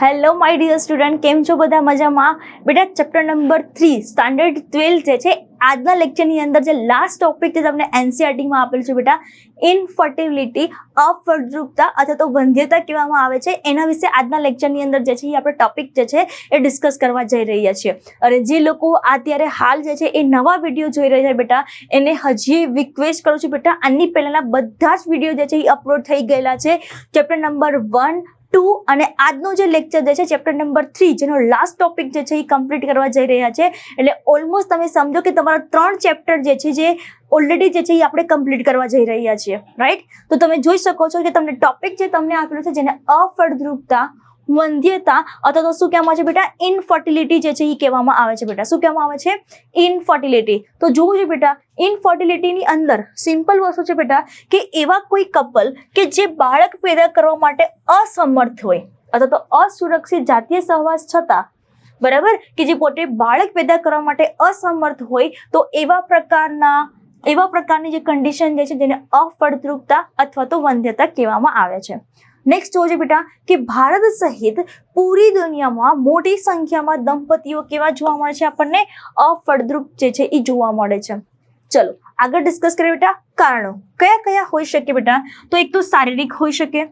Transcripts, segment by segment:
Hello my dear student કેમ છો બધા મજામાં? બેટા chapter number three standard twelfth જે છે, આજના લેક્ચરની અંદર જે લાસ્ટ ટોપિક છે તમને એનસીઆરટીમાં આપેલું છે બેટા ઇનફર્ટિલિટી અફળદ્રુપતા અથવા તો વંધ્યતા કહેવામાં આવે છે. એના વિશે આજના લેક્ચરની અંદર જે છે, એ આપણે ટોપિક જે છે, એ ડિસ્કસ કરવા જઈ રહ્યા છીએ. અને જે લોકો અત્યારે હાલ જે છે, એ નવા વીડિયો જોઈ રહ્યા છે બેટા, એને હજી રિક્વેસ્ટ કરું છું બેટા, આની પહેલાંના બધા જ વીડિયો જે છે, એ અપલોડ થઈ ગયેલા છે. ચેપ્ટર નંબર વન ટુ અને આજનો જે લેક્ચર જે છે ચેપ્ટર નંબર થ્રી જેનો લાસ્ટ ટોપિક જે છે, એ કમ્પ્લીટ કરવા જઈ રહ્યા છે. એટલે ઓલમોસ્ટ તમે સમજો કે તમારા ત્રણ ચેપ્ટર જે છે, જે ઓલરેડી જે છે, એ આપણે કમ્પ્લીટ કરવા જઈ રહ્યા છીએ રાઈટ તો તમે જોઈ શકો છો કે તમને ટોપિક જે તમને આપેલું છે, જેને અફળદ્રુપતા વંધ્યતા અથવા તો શું કહેવામાં આવે છે બેટા? ઇનફર્ટિલિટી જે છે એ કહેવામાં આવે છે બેટા. શું કહેવામાં આવે છે? ઇનફર્ટિલિટી તો જોવું છે બેટા ઇનફર્ટિલિટીની અંદર સિમ્પલ વસ્તુ છે બેટા કે એવા કોઈ કપલ કે જે બાળક પેદા કરવા માટે અસમર્થ હોય અથવા તો અસુરક્ષિત જાતીય સહવાસ છતાં, બરાબર? કે જે પોતે બાળક પેદા કરવા માટે અસમર્થ હોય, તો એવા પ્રકારના, એવા પ્રકારની જે કન્ડિશન જે છે જેને અફળદ્રુપતા અથવા તો વંધ્યતા કહેવામાં આવે છે. નેક્સ્ટ જોજો બેટા કે ભારત સહિત પૂરી દુનિયામાં મોટી સંખ્યામાં દંપતીઓ કેવા જોવા મળે છે આપણને? અફળદ્રુપ જે છે એ જોવા મળે છે. ચલો, આગળ ડિસ્કસ કરીએ બેટા કારણો. કયા કયા હોઈ શકે બેટા? તો એક તો શારીરિક હોઈ શકે,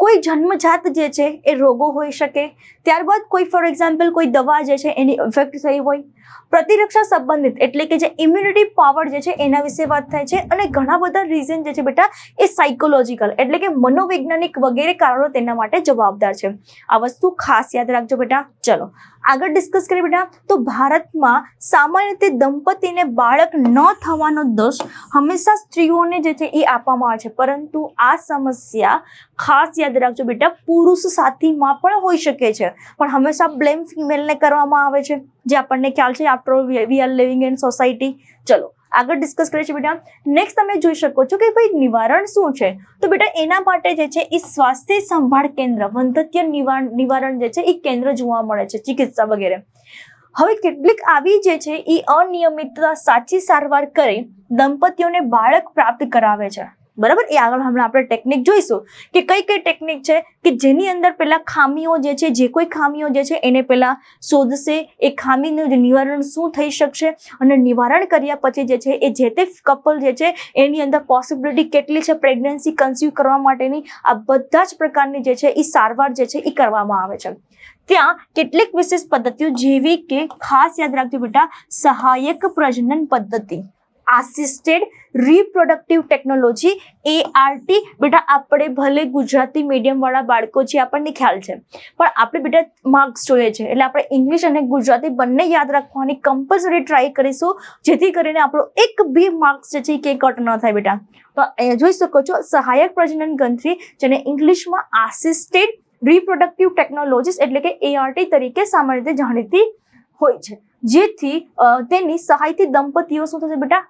કોઈ જન્મજાત જે છે એ રોગો હોઈ શકે, ત્યારબાદ કોઈ ફોર એક્ઝામ્પલ કોઈ દવા જે છે એની ઇફેક્ટ થઈ હોય પ્રતિરક્ષા સંબંધિત, એટલે કે જે ઇમ્યુનિટી પાવર જે છે એના વિશે વાત થાય છે. અને ઘણા બધા રીઝન જે છે બેટા, એ સાયકોલોજીકલ એટલે કે મનોવૈજ્ઞાનિક વગેરે કારણો તેના માટે જવાબદાર છે. આ વસ્તુ ખાસ યાદ રાખજો બેટા. ચલો, આગળ ડિસ્કસ કરીએ બેટા. તો ભારતમાં સામાન્ય રીતે દંપતીને બાળક ન થવાનો દોષ હંમેશા સ્ત્રીઓને જે છે એ આપવામાં આવે છે. પરંતુ આ સમસ્યા ખાસ યાદ રાખજો બેટા, પુરુષ સાથીમાં પણ હોઈ શકે છે. પણ હંમેશા બ્લેમ ફિમેલને કરવામાં આવે છે. જે આપણને ખ્યાલ છે after we are living in society ચલો, આગળ ડિસ્કસ કરીએ છીએ બેટા. નેક્સ્ટ તમે જોઈ શકો છો કે ભાઈ નિવારણ શું છે? તો બેટા, એના માટે જે છે એ સ્વાસ્થ્ય સંભાળ કેન્દ્ર, વંધત્ય નિવારણ નિવારણ જે છે એ કેન્દ્ર જોવા મળે છે, ચિકિત્સા વગેરે. હવે કેટલીક આવી જે છે એ અનિયમિતતા સાચી સારવાર કરી દંપતીઓને બાળક પ્રાપ્ત કરાવે છે. બરાબર? એ આગળ હમણાં આપણે ટેકનિક જોઈશું કે કઈ કઈ ટેકનિક છે કે જેની અંદર પેલા ખામીઓ જે છે, જે કોઈ ખામીઓ જે છે, એને પેલા શોધશે. એ ખામીનું નિવારણ શું થઈ શકશે અને નિવારણ કર્યા પછી જે છે, એ જે તે કપલ જે છે, એની અંદર પોસિબિલિટી કેટલી છે પ્રેગ્નન્સી કન્સીવ કરવા માટેની? આ બધા જ પ્રકારની જે છે, એ સારવાર જે છે, એ કરવામાં આવે છે. ત્યાં કેટલીક વિશેષ પદ્ધતિઓ જેવી કે ખાસ યાદ રાખજો બેટા, સહાયક પ્રજનન પદ્ધતિ. આસિસ્ટેડ રિપ્રોડક્ટિવ ટેકનોલોજી એઆરટી બેટા, આપણે ભલે ગુજરાતી મીડિયમવાળા બાળકો છે આપણને ખ્યાલ છે. પણ આપણે બેટા માર્ક્સ જોઈએ છે. એટલે આપણે ઇંગ્લિશ અને ગુજરાતી બંને યાદ રાખવાની કમ્પલસરી ટ્રાય કરીશું, જેથી કરીને આપણો એક બી માર્ક્સ જે છે કે કટ ન થાય બેટા. તો જોઈ શકો છો, સહાયક પ્રજનન ગ્રંથિ, જેને ઇંગ્લિશમાં આસિસ્ટેડ રિપ્રોડક્ટિવ ટેકનોલોજીસ એટલે કે એઆરટી તરીકે સામાન્ય રીતે જાણીતી હોય છે. જેથી તેની સહાયથી દંપતીઓ શું થશે બેટા?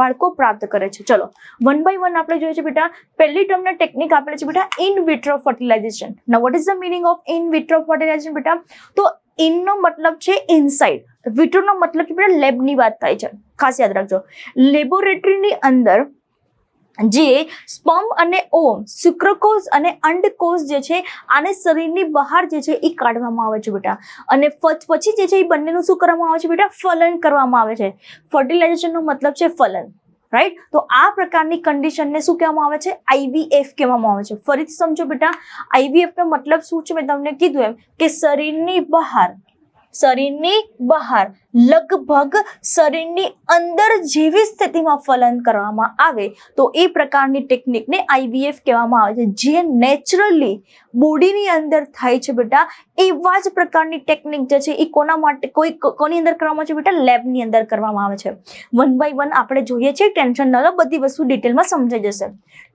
બાળકો પ્રાપ્ત કરે છે. ચલો વન બાય વન આપણે જોઈએ છે બેટા, પહેલી ટર્મના ટેકનિક આપેલી છે બેટા ઇન વિટ્રો ફર્ટિલાઇઝેશન ના what is the meaning of in vitro fertilization બેટા? તો ઇનનો મતલબ છે ઇનસાઇડ વિટ્રોનો મતલબ છે બેટા લેબની વાત થાય છે. ખાસ યાદ રાખજો. લેબોરેટરીની અંદર જે સ્પમ અને ઓમ શુક્રકોષ અને અંડકોષ જે છે, આને શરીરની બહાર જે છે એ કાઢવામાં આવે છે બેટા. અને પછી જે છે એ બંનેનું શું કરવામાં આવે છે બેટા? ફલન કરવામાં આવે છે. ફર્ટિલાઇઝેશનનો મતલબ છે ફલન રાઈટ તો આ પ્રકારની કન્ડિશનને શું કહેવામાં આવે છે? આઈવીએફ કહેવામાં આવે છે. ફરીથી સમજો બેટા. આઈવીએફનો મતલબ શું છે? મેં તમને કીધું એમ કે શરીરની બહાર શરીરની બહાર, લગભગ શરીરની અંદર જેવી સ્થિતિમાં ફલન કરવામાં આવે, તો એ પ્રકારની ટેકનિકને આઈવીએફ કહેવામાં આવે છે. જે નેચરલી બોડીની અંદર થાય છે બેટા એવા જ પ્રકારની ટેકનિક જે છે, એ કોના માટે, કોઈ કોની અંદર કરવામાં આવે છે બેટા? લેબની અંદર કરવામાં આવે છે. વન બાય વન આપણે જોઈએ છીએ ટેન્શન ન લો, બધી વસ્તુ ડિટેલમાં સમજાઈ જશે.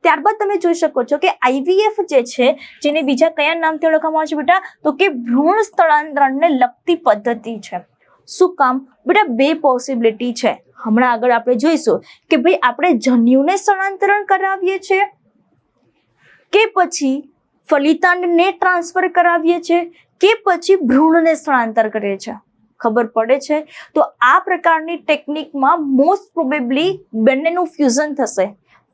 ત્યારબાદ તમે જોઈ શકો છો કે આઈવીએફ જે છે, જેને બીજા કયા નામથી ઓળખવામાં આવે છે બેટા? તો કે ભ્રૂણ સ્થળાંતરણને લગતી પદ્ધતિ છે. શું કામ? બેટા, બે પોસિબિલિટી છે. હમણાં આગળ આપણે જોઈશું કે ભાઈ, આપણે જન્યુને સ્થળાંતરણ કરાવીએ છીએ કે પછી ફલિતાંડને ટ્રાન્સફર કરાવીએ છીએ? કે પછી ભ્રૂણને સ્થળાંતર કરે છે? ખબર પડે છે? તો આ પ્રકારની ટેકનિકમાં મોસ્ટ પ્રોબેબલી બંનેનું ફ્યુઝન થશે,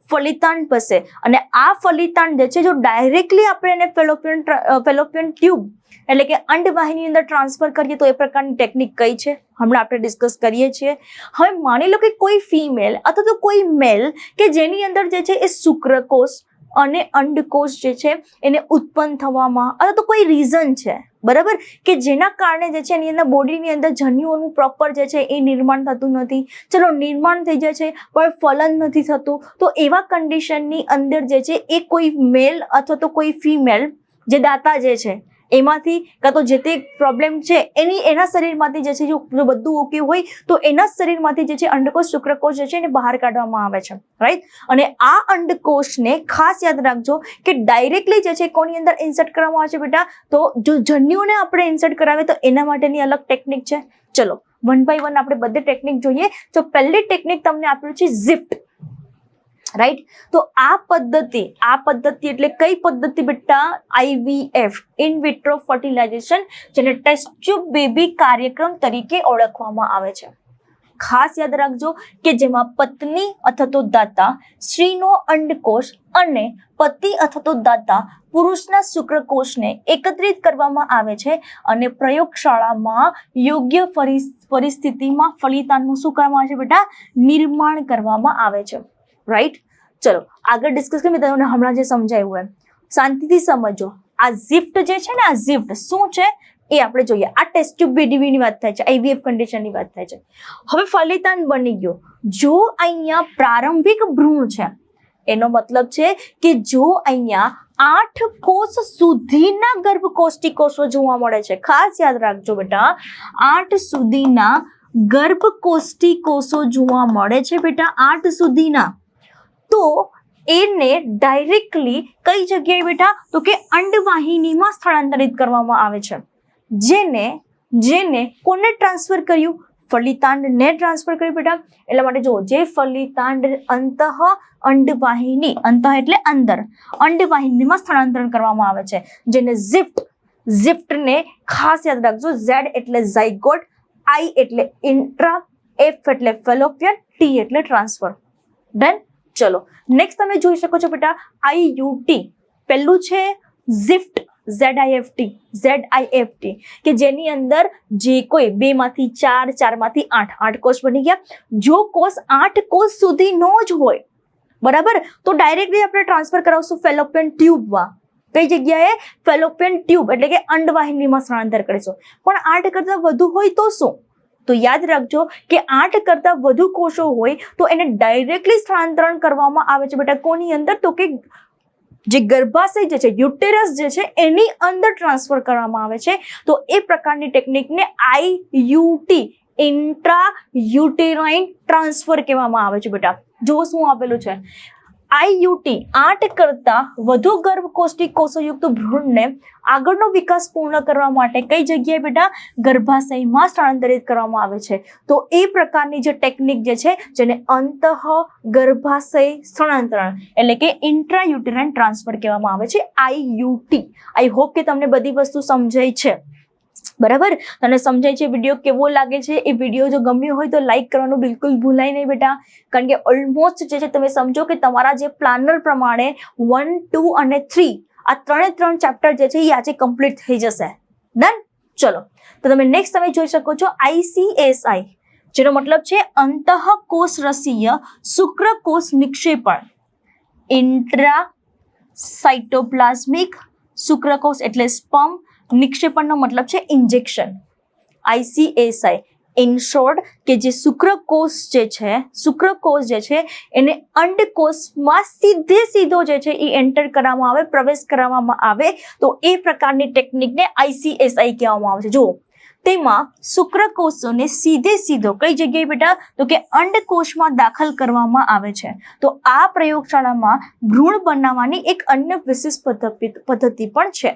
ફલિતાંડ બસે અને આ ફલિતાંડ જે છે, જો ડાયરેક્ટલી આપણે એને ફેલોપિયન ફેલોપિયન ટ્યુબ એટલે કે અંડવાહિની અંદર ટ્રાન્સફર કરીએ, તો એ પ્રકારની ટેકનિક કઈ છે? હમણાં આપણે ડિસ્કસ કરીએ છીએ. હવે માની લો કે કોઈ ફિમેલ અથવા તો કોઈ મેલ કે જેની અંદર જે છે, એ શુક્રકોષ અને અંડકોષ જે છે એને ઉત્પન્ન થવામાં અથવા તો કોઈ રીઝન છે. બરાબર? કે જેના કારણે જે છે એની અંદર બોડીની અંદર જન્યુઓનું પ્રોપર જે છે એ નિર્માણ થતું નથી. ચલો, નિર્માણ થઈ જાય છે, પણ ફલન નથી થતું. તો એવા કન્ડિશનની અંદર જે છે એ કોઈ મેલ અથવા તો કોઈ ફિમેલ જે દાતા જે છે એમાંથી કાં તો જે તે પ્રોબ્લેમ છે, એની, એના શરીરમાંથી જે છે, જો બધું ઓકે હોય, તો એના શરીરમાંથી જે છે, અંડકોષ શુક્રકોષ જે છે, એને બહાર કાઢવામાં આવે છે રાઈટ અને આ અંડકોષને ખાસ યાદ રાખજો કે ડાયરેક્ટલી જે છે, કોની અંદર ઇન્સર્ટ કરવામાં આવે છે બેટા? તો જો જન્યુને આપણે ઇન્સર્ટ કરાવે તો એના માટેની અલગ ટેકનિક છે. ચલો વન બાય વન આપણે બધી ટેકનિક જોઈએ. તો પહેલી ટેકનિક તમને આપેલું છે ઝિફ્ટ રાઈટ તો આ પદ્ધતિ આ પદ્ધતિ એટલે કઈ પદ્ધતિ બેટા? આઈવીએફ ઇન વિટ્રો ફર્ટિલાઇઝેશન જેને ટેસ્ટ ટ્યુબ બેબી કાર્યક્રમ તરીકે ઓળખવામાં આવે છે. ખાસ યાદ રાખજો કે જેમાં પત્ની અથવા તો દાતા, સ્ત્રીનો અંડકોષ અને પતિ અથવા તો દાતા પુરુષના શુક્રકોષને એકત્રિત કરવામાં આવે છે અને પ્રયોગશાળામાં યોગ્ય પરિસ- પરિસ્થિતિમાં ફલિતાનનું શું કરવામાં આવે છે બેટા? નિર્માણ કરવામાં આવે છે. રાઈટ ચલો આગળ ડિસ્કસ કરીએ તમને હમણાં જે સમજાયું એમ શાંતિથી સમજો આ ઝિફ્ટ જે છે ને આ ઝિફ્ટ શું છે એ આપણે જોઈએ આ ટેસ્ટ ટ્યુબ બીડીવીની વાત થાય છે આઈવીએફ કન્ડિશનની વાત થાય છે હવે ફલિતાન બની ગયો જો અહીંયા પ્રારંભિક ભ્રૂણ છે એનો મતલબ છે કે જો અહીંયા આઠ કોષ સુધીના ગર્ભકોષ્ઠી કોષો જોવા મળે છે ખાસ યાદ રાખજો બેટા આઠ સુધીના ગર્ભકોષ્ઠી કોષો જોવા મળે છે બેટા આઠ સુધીના તો એને ડાયરેક્ટલી કઈ જગ્યાએ બેટા? તો કે અંડવાહિનીમાં સ્થળાંતરિત કરવામાં આવે છે. જેને જેને કોને ટ્રાન્સફર કર્યું? ફલિતાંડને ટ્રાન્સફર કર્યું બેટા. એટલા માટે જો જે ફલિતાંડ અંતઃ અંડવાહિની, અંતઃ એટલે અંદર, અંડવાહિનીમાં સ્થળાંતરણ કરવામાં આવે છે. જેને ઝિફ્ટ ઝિફ્ટને ખાસ યાદ રાખજો. ઝેડ એટલે ઝાયગોટ આઈ એટલે ઇન્ટ્રા એફ એટલે ફેલોપિયન ટી એટલે ટ્રાન્સફર ડન ચલો નેક્સ્ટ તમે જોઈ શકો છો બેટા આઈયુટી પહેલું છે ઝિફ્ટ ઝેડ આઈએફટી ઝેડ આઈએફટી કે જેની અંદર જે કોઈ બે માંથી ચાર ચારમાંથી આઠ આઠ કોષ બની ગયા. જો કોષ આઠ કોષ સુધીનો જ હોય, બરાબર? તો ડાયરેક્ટલી આપણે ટ્રાન્સફર કરાવશું ફેલોપિયન ટ્યુબમાં કઈ જગ્યાએ? ફેલોપિયન ટ્યુબ એટલે કે અંડવાહિનીમાં સ્થળાંતર કરીશું. પણ આઠ કરતાં વધુ હોય તો શું? તો યાદ રાખજો કે આઠ કરતાં વધુ કોષો હોય તો એને ડાયરેક્ટલી સ્થળાંતરણ કરવામાં આવે છે. બેટા, કોની અંદર? તો કે જે ગર્ભાશય જે છે, યુટેરસ જે છે, એની અંદર ટ્રાન્સફર કરવામાં આવે છે. તો એ પ્રકારની ટેકનિકને આઈયુટી ઇન્ટ્રા યુટેરાઇન ટ્રાન્સફર કહેવામાં આવે છે બેટા. જો શું આપેલું છે. આઈયુટી આઠ કરતાં વધુ ગર્ભકોષ્ઠી કોષોયુક્ત ભ્રૂણને આગળનો વિકાસ પૂર્ણ કરવા માટે કઈ જગ્યાએ બેટા? ગર્ભાશયમાં સ્થળાંતરિત કરવામાં આવે છે. તો એ પ્રકારની જે ટેકનિક જે છે, જેને અંતઃ ગર્ભાશય સ્થળાંતરણ એટલે કે ઇન્ટ્રાયુટેરાઇન ટ્રાન્સફર કહેવામાં આવે છે, આઈયુટી. આઈ હોપ કે તમને બધી વસ્તુ સમજાય છે. બરાબર? તને સમજાય છે વીડિયો કેવો લાગે છે? એ વીડિયો જો ગમ્યો હોય તો લાઈક કરવાનું બિલકુલ ભૂલાય નહીં બેટા. કારણ કે ઓલમોસ્ટ જે છે તમે સમજો કે તમારા જે પ્લાનર પ્રમાણે વન ટુ અને થ્રી આ ત્રણે ત્રણ ચેપ્ટર જે છે એ આજે કમ્પ્લીટ થઈ જશે. ડન ચલો. તો તમે નેક્સ્ટ તમે જોઈ શકો છો આઈસીએસઆઈ જેનો મતલબ છે અંતઃકોષ રસીય શુક્રકોષ નિક્ષેપણ. ઇન્ટ્રા સાઇટોપ્લાઝમિક શુક્રકોષ એટલે સ્પમ નિક્ષેપણનો મતલબ છે ઇન્જેક્શન આઈસીએસઆઈ ઇન કે જે શુક્રકોષ જે છે શુક્રકોષ જે છે, એને અંડકોષમાં સીધે સીધો જે છે એ એન્ટર કરવામાં આવે, પ્રવેશ કરવામાં આવે. તો એ પ્રકારની ટેકનિકને આઈસીએસઆઈ કહેવામાં આવે છે. જુઓ, તેમાં શુક્રકોષોને સીધે સીધો કઈ જગ્યાએ બેટા? તો કે અંડકોષમાં દાખલ કરવામાં આવે છે. તો આ પ્રયોગશાળામાં ભ્રૂણ બનાવવાની એક અન્ય પદ્ધતિ પદ્ધતિ પણ છે.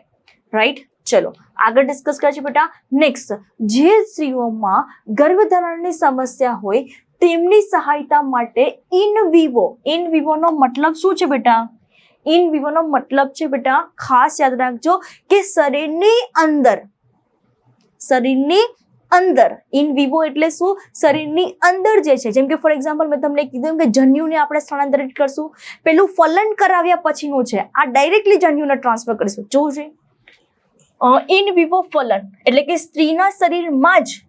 રાઈટ ચલો, આગળ ડિસ્કસ કરીએ છીએ બેટા. નેક્સ્ટ જે સ્ત્રીઓમાં ગર્ભધારણની સમસ્યા હોય, તેમની સહાયતા માટે ઇન વિવો ઇન વિવોનો મતલબ શું છે બેટા? ઇન વિવોનો મતલબ છે બેટા, ખાસ યાદ રાખજો કે શરીરની અંદર શરીરની અંદર ઇન વિવો એટલે શું? શરીરની અંદર જે છે, જેમ કે ફોર એક્ઝામ્પલ મેં તમને કીધું કે જન્યુને આપણે સ્થળાંતરિત કરશું. પેલું ફલન કરાવ્યા પછીનું છે. આ ડાયરેક્ટલી જન્યુને ટ્રાન્સફર કરીશું. જોવું જોઈએ ઇન વિવો ફલન, એટલે કે સ્ત્રીના શરીરમાં જ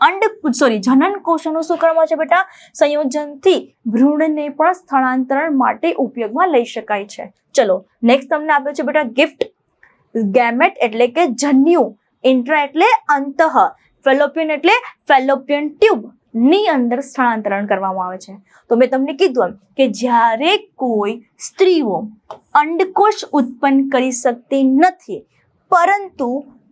અંડ સોરી જનન કોષોનું શું કરવામાં છે બેટા? સંયોજનથી ભ્રૂણને પણ સ્થળાંતરણ માટે ઉપયોગમાં લઈ શકાય છે. ચલો નેક્સ્ટ તમને આપ્યો છે બેટા ગિફ્ટ ગેમેટ એટલે કે જન્યુ ઇન્ટ્રા એટલે અંતઃ ફેલોપિયન એટલે ફેલોપિયન ટ્યુબની અંદર સ્થળાંતરણ કરવામાં આવે છે. તો મેં તમને કીધું એમ કે જ્યારે કોઈ સ્ત્રીઓ અંડકોષ ઉત્પન્ન કરી શકતી નથી પરંતુ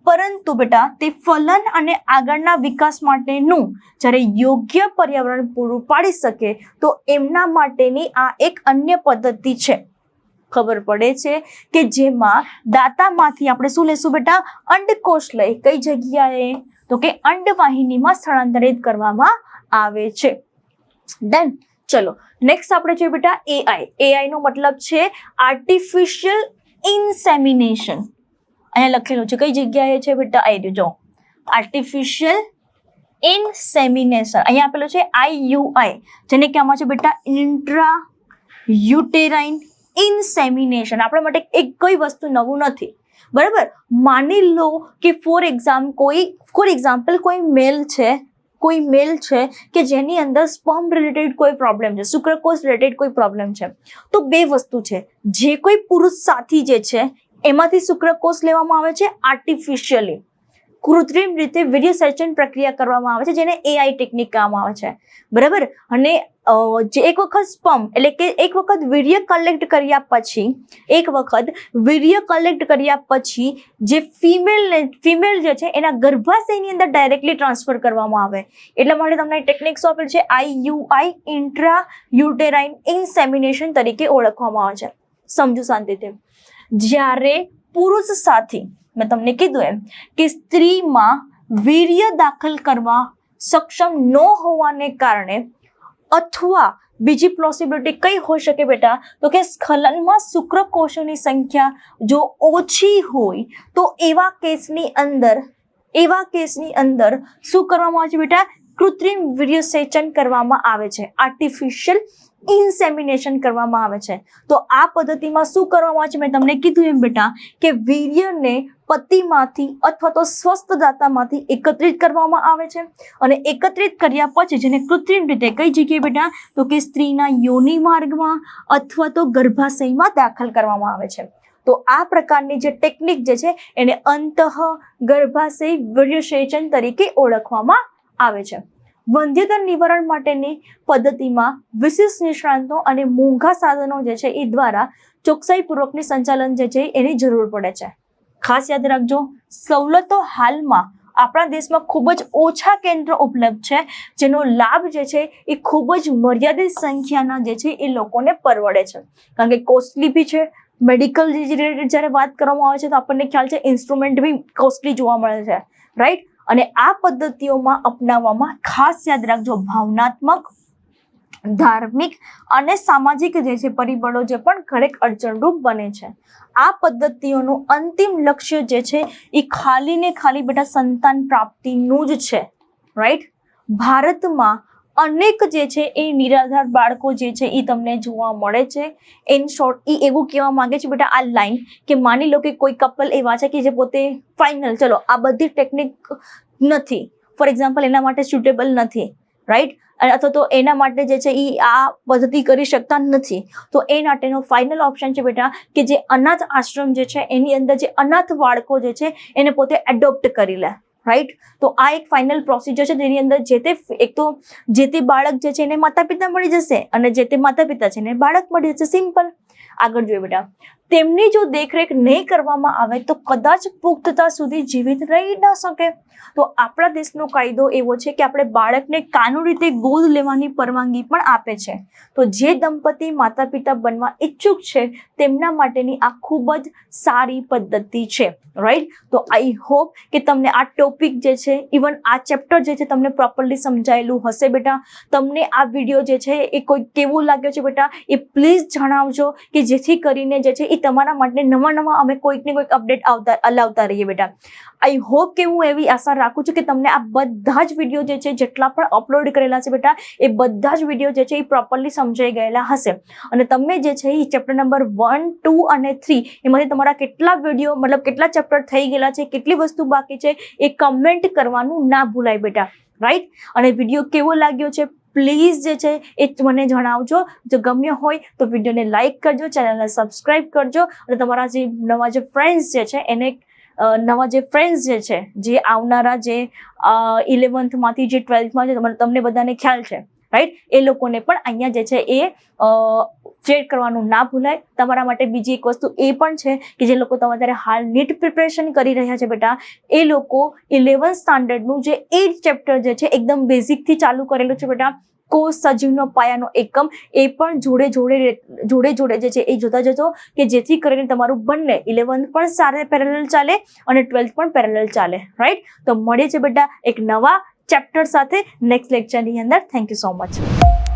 પરંતુ બેટા, તે ફલન અને આગળના વિકાસ માટેનું જ્યારે યોગ્ય પર્યાવરણ પૂરું પાડી શકે, તો એમના માટેની આ એક અન્ય પદ્ધતિ છે. ખબર પડે છે કે જેમાં દાતામાંથી આપણે શું લેશું બેટા? અંડકોષ લઈ. કઈ જગ્યાએ? તો કે અંડવાહિનીમાં સ્થળાંતરિત કરવામાં આવે છે. ડન ચલો નેક્સ્ટ આપણે જોઈએ બેટા એઆઈ એઆઈ નો મતલબ છે આર્ટિફિશિયલ ઇન્સેમિનેશન અહીંયા લખેલું છે. કઈ જગ્યાએ છે બેટા? આઈ જો. આર્ટિફિશિયલ ઇનસેમિનેશન અહીંયા આપેલું છે આઈ યુ જેને કહેવામાં છે બેટા ઇન્ટ્રા યુટેરાઇન ઇનસેમિનેશન આપણા માટે એક કઈ વસ્તુ નવું નથી. બરાબર? માની લો કે ફોર એક્ઝામ કોઈ ફોર એક્ઝામ્પલ કોઈ મેલ છે, કોઈ મેલ છે કે જેની અંદર સ્પર્મ રિલેટેડ કોઈ પ્રોબ્લેમ છે શુક્રકોષ રિલેટેડ કોઈ પ્રોબ્લેમ છે. તો બે વસ્તુ છે. જે કોઈ પુરુષ સાથી જે છે એમાંથી શુક્રકોષ લેવામાં આવે છે આર્ટિફિશિયલી કૃત્રિમ રીતે વીર્યસેચન પ્રક્રિયા કરવામાં આવે છે, જેને એઆઈ ટેકનિક કહેવામાં આવે છે. બરાબર? અને જે એક વખત સ્પમ એટલે કે એક વખત વીર્ય કલેક્ટ કર્યા પછી, એક વખત વીર્ય કલેક્ટ કર્યા પછી, જે ફિમેલ ફિમેલ જે છે, એના ગર્ભાશયની અંદર ડાયરેક્ટલી ટ્રાન્સફર કરવામાં આવે. એટલા માટે તમને ટેકનિક્સ આપેલ છે I U I intra uterine insemination તરીકે ઓળખવામાં આવે છે. સમજુ શાંતિથી. જ્યારે પુરુષ સાથી, મેં તમને કીધું એમ, કે સ્ત્રીમાં વીર્ય દાખલ કરવા સક્ષમ ન હોવાને કારણે અથવા બીજી પોસિબિલિટી કઈ હોઈ શકે બેટા? તો કે સ્ખલનમાં શુક્રકોષોની સંખ્યા જો ઓછી હોય, તો એવા કેસની અંદર, એવા કેસની અંદર શું કરવામાં આવે છે બેટા? કૃત્રિમ વીર્યસેચન કરવામાં આવે છે. આર્ટિફિશિયલ ઇન્સેમિનેશન કરવામાં આવે છે. તો આ પદ્ધતિમાં શું કરવામાં આવે છે? મેં તમને કીધું એમ બેટા કે વીર્યને પતિમાંથી અથવા તો સ્વસ્થ દાતામાંથી એકત્રિત કરવામાં આવે છે. અને એકત્રિત કર્યા પછી જેને કૃત્રિમ રીતે કઈ જગ્યાએ બેટા, તો કે સ્ત્રીના યોની માર્ગમાં અથવા તો ગર્ભાશયમાં દાખલ કરવામાં આવે છે. તો આ પ્રકારની જે ટેકનિક જે છે, એને અંતઃ ગર્ભાશય વીર્યસેચન તરીકે ઓળખવામાં આવે છે. વંધ્યતા નિવારણ માટેની પદ્ધતિમાં વિશિષ્ટ નિષ્ણાંતો અને મોંઘા સાધનો જે છે એ દ્વારા ચોકસાઈપૂર્વકની સંચાલન જે છે એની જરૂર પડે છે. ખાસ યાદ રાખજો, સવલતો હાલમાં આપણા દેશમાં ખૂબ જ ઓછા કેન્દ્ર ઉપલબ્ધ છે, જેનો લાભ જે છે એ ખૂબ જ મર્યાદિત સંખ્યાના જે છે એ લોકોને પરવડે છે. કારણ કે કોસ્ટલી બી છે મેડિકલ રિલેટેડ જ્યારે વાત કરવામાં આવે છે તો આપણને ખ્યાલ છે ઇન્સ્ટ્રુમેન્ટ બી કોસ્ટલી જોવા મળે છે રાઈટ અને આ પદ્ધતિઓમાં અપનાવવામાં ખાસ યાદ રાખજો, ભાવનાત્મક, ધાર્મિક અને સામાજિક જે છે, પરિબળો જે પણ ખરેક અડચણરૂપ બને છે. આ પદ્ધતિઓનું અંતિમ લક્ષ્ય જે છે, એ ખાલી ને ખાલી બેટા સંતાન પ્રાપ્તિનું જ છે. રાઈટ ભારતમાં અનેક જે છે એ નિરાધાર બાળકો જે છે એ તમને જોવા મળે છે. ઇન શોર્ટ એ એવું કહેવા માંગે છે, બેટા, આ લાઈન કે માની લો કે કોઈ કપલ એવા છે કે જે પોતે ફાઇનલ ચલો, આ બધી ટેકનિક નથી. ફોર એક્ઝામ્પલ એના માટે સુટેબલ નથી રાઈટ અથવા તો એના માટે જે છે એ આ પદ્ધતિ કરી શકતા નથી. તો એ માટેનો ફાઇનલ ઓપ્શન છે, બેટા, કે જે અનાથ આશ્રમ જે છે, એની અંદર જે અનાથ બાળકો જે છે, એને પોતે એડોપ્ટ કરી લે. રાઈટ તો આ એક ફાઇનલ પ્રોસિજર છે તેની અંદર જે તે એક તો જે તે બાળક જે છે એને માતા પિતા મળી જશે અને જે તે માતા પિતા છે એને બાળક મળી જશે. સિમ્પલ આગળ જોઈએ બેટા. તેમની જો દેખરેખ નહીં કરવામાં આવે તો કદાચ પુખ્તતા સુધી જીવિત રહી ન શકે. તો આપણા દેશનો કાયદો એવો છે કે આપણે બાળકને કાનૂની રીતે ગોદ લેવાની પરવાનગી પણ આપે છે. તો જે દંપતી માતા પિતા બનવા ઈચ્છુક છે તેમના માટેની આ ખૂબ જ સારી પદ્ધતિ છે. રાઈટ તો આઈ હોપ કે તમને આ ટોપિક જે છે ઇવન આ ચેપ્ટર જે છે તમને પ્રોપરલી સમજાયેલું હશે બેટા. તમને આ વીડિયો જે છે એ કોઈ કેવું લાગ્યો છે બેટા? એ પ્લીઝ જણાવજો કે જેથી કરીને જે છે એ તમારા માટે નવા નવા અમે કોઈક ને કોઈક અપડેટ આવતા લાવતા રહીએ બેટા. આઈ હોપ કે હું એવી આશા રાખું છું કે તમને આ બધા જ વીડિયો જે છે, જેટલા પણ અપલોડ કરેલા છે બેટા, એ બધા જ વીડિયો જે છે, એ પ્રોપરલી સમજાઈ ગયેલા હશે. અને તમે જે છે, એ ચેપ્ટર નંબર વન ટુ અને થ્રી એમાંથી તમારા કેટલા વીડિયો મતલબ કેટલા ચેપ્ટર થઈ ગયેલા છે, કેટલી વસ્તુ બાકી છે, એ કમેન્ટ કરવાનું ના ભૂલાય બેટા. રાઈટ અને વીડિયો કેવો લાગ્યો છે? પ્લીઝ જે છે, એ મને જણાવજો. જો ગમ્યો હોય તો વિડીયોને લાઇક કરજો ચેનલને સબસ્ક્રાઈબ કરજો અને તમારા જે નવા જે ફ્રેન્ડ્સ જે છે, એને નવા જે ફ્રેન્ડ્સ જે છે, જે આવનારા જે ઇલેવન્થમાંથી જે ટ્વેલ્થમાં છે તમને બધાને ખ્યાલ છે. રાઈટ એ લોકોને પણ અહીંયા જે છે એ શેર કરવાનું ના ભૂલાય. તમારા માટે બીજી એક વસ્તુ એ પણ છે કે જે લોકો તમારે હાલ નીટ પ્રિપરેશન કરી રહ્યા છે બેટા, એ લોકો ઇલેવન્થ સ્ટાન્ડર્ડનું જે એટ ચેપ્ટર જે છે એકદમ બેઝિકથી ચાલુ કરેલું છે બેટા કોષ સજીવનો પાયાનો એકમ. એ પણ જોડે જોડે જોડે જોડે જે છે એ જોતા જજો કે જેથી કરીને તમારું બંને ઇલેવન્થ પણ સારા પેરેલલ ચાલે અને ટ્વેલ્થ પણ પેરેલલ ચાલે. રાઈટ તો મળીએ છે બધા એક નવા ચેપ્ટર સાથે નેક્સ્ટ લેક્ચરની અંદર. Thank you so much